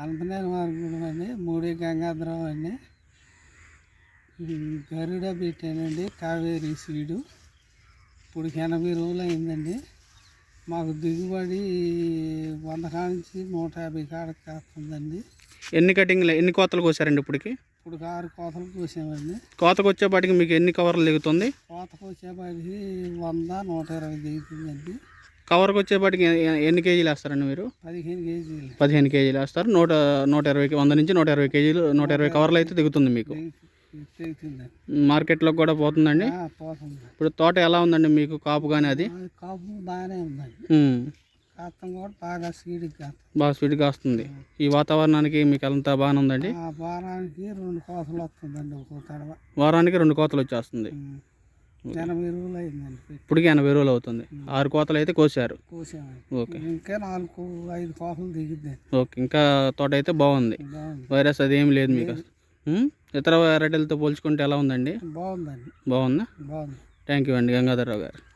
అనంతనేని మార్గం అండి మూడి గంగాధరం అండి. గరుడ పెట్టానండి కావేరీ సీడు. ఇప్పుడు ఎనభై రోజులు అయిందండి. మాకు దిగుబడి వంద కాడ నుంచి నూట యాభై కాడకి కాస్తుందండి. ఎన్ని కటింగ్లు ఎన్ని కోతలు కోసారండి ఇప్పటికి? ఇప్పుడు ఆరు కోతలు కోసామండి. కోతకు వచ్చేపాటికి మీకు ఎన్ని కవర్లు దిగుతుంది? కోతకు వచ్చేపాటికి వంద నూట ఇరవై దిగుతుందండి. కవర్కి వచ్చేపాటికి ఎన్ని కేజీలు వేస్తారండి మీరు? పదిహేను కేజీలు. పదిహేను కేజీలు వేస్తారు. నూట నూట ఇరవై వంద నుంచి నూట ఇరవై కేజీలు నూట ఇరవై కవర్లు అయితే దిగుతుంది మీకు. దిగు- దిగుతుందండి మార్కెట్లో కూడా పోతుందండి? ఇప్పుడు తోట ఎలా ఉందండి మీకు కాపు కానీ అది? కాపు బాగానే ఉందండి. కూడా బాగా కాస్తం బాగా స్వీట్గా వస్తుంది ఈ వాతావరణానికి మీకు అంతా బాగానే ఉందండి? వారానికి రెండు కోతలు వస్తుందండి ఒక్కో వారానికి రెండు కోతలు వచ్చేస్తుంది. ఎనభై రోజులు అయిందండి పెట్టి ఇప్పటికి ఎనభై రోజులు అవుతుంది. ఆరు కోతలు అయితే కోసారు. ఓకే. ఇంకా నాలుగు ఐదు కోతలు దిగుద్దండి ఓకే. ఇంకా తోట అయితే బాగుంది. వైరస్ అది ఏం లేదు మీకు. ఇతర వెరైటీలతో పోల్చుకుంటే ఎలా ఉందండి? బాగుందండి. బాగుందా? బాగుంది. థ్యాంక్ యూ అండి గంగాధరరావు గారు.